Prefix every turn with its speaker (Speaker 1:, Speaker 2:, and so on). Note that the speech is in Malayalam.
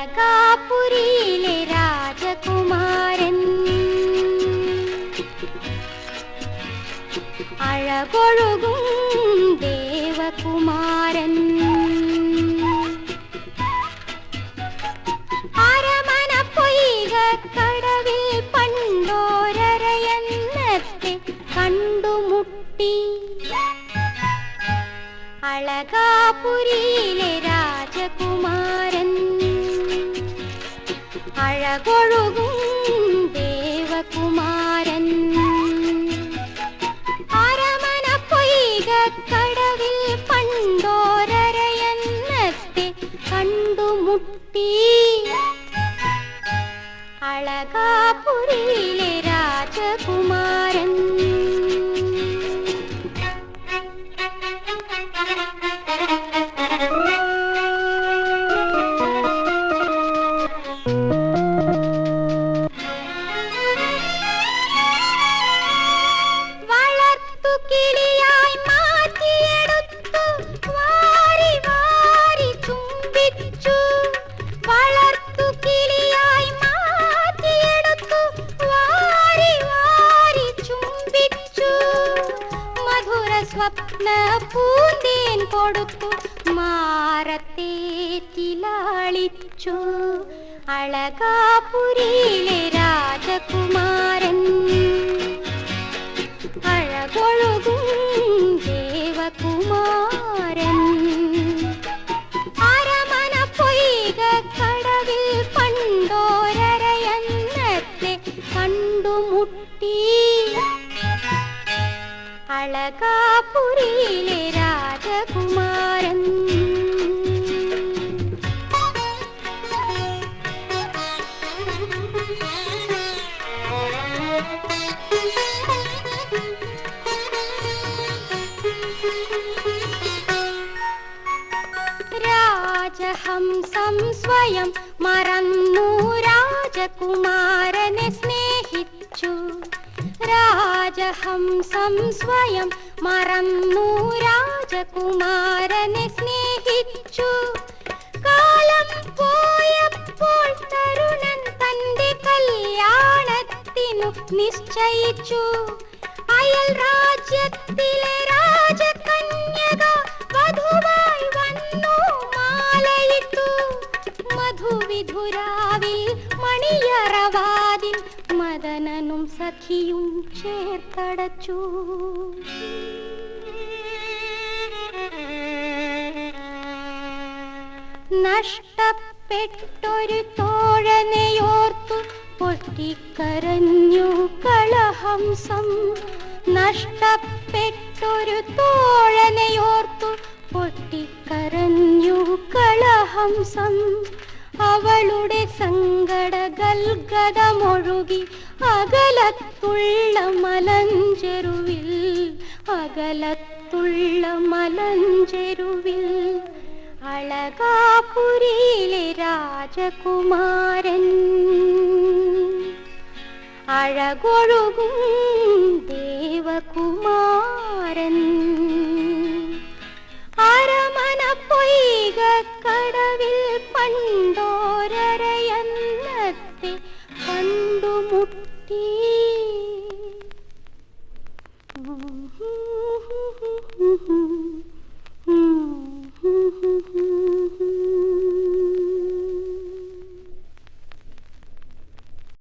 Speaker 1: അളകാപുരിയിലെ രാജകുമാരൻ അഴകൊഴുകും ദേവകുമാരൻ അരമന പൊയ്ക കടവിൽ പണ്ടോരയന്നത്തെ കണ്ടുമുട്ടി അളകാപുരിയിലെ രാജകുമാരൻ അഴകൊഴുകും ദേവകുമാരൻ അരമന പൊയ്ക കടവിൽ പണ്ടോരയന്നത്തെ കണ്ടുമുട്ടി അളകാപുരിയിലെ സ്വപ്ന പൂന്തേൻ കൊടുത്തു. മാറത്തെ തിലാളിച്ചു. അളകാപുരിയിലെ രാജകുമാരൻ. അഴകൊഴുകും അളകാപുരിയിലെ രാജകുമാരൻ. രാജഹംസം സ്വയം മറന്നു രാജകുമാരനെ സ്നേഹിച്ചു. രാജഹംസം സ്വയം മറന്നു രാജകുമാരനെ സ്നേഹിച്ചു കാലം പോയപ്പോൾ തരുണൻ തന്റെ കല്യാണത്തിനു നിശ്ചയിച്ചു അയൽ രാജ്യത്തിലെ രാജകന്യക വധുവായി വന്നു മാലയിട്ടു മധുവിധുരാവിൽ മണിയറവാതിൽ മദനനും സഖിയും ചേർത്തടച്ചു. നഷ്ടപ്പെട്ടൊരു തോഴനെയോർത്തു പൊട്ടിക്കരഞ്ഞു കളഹംസം. നഷ്ടപ്പെട്ടൊരു തോഴനെയോർത്തു പൊട്ടിക്കരഞ്ഞു കളഹംസം. അവളുടെ സങ്കട ഗൽഗതമൊഴുകി അകലത്തുള്ള മലഞ്ചെരുവിൽ അകലത്തുള്ള മലഞ്ചെരുവിൽ അളകാപുരിയിലെ രാജകുമാരൻ അഴകൊഴുകും ദേവകുമാരൻ. അരമന പൊയ്ക കടവിൽ പണ്ടോരയന്നത്തെ കണ്ടുമുട്ടി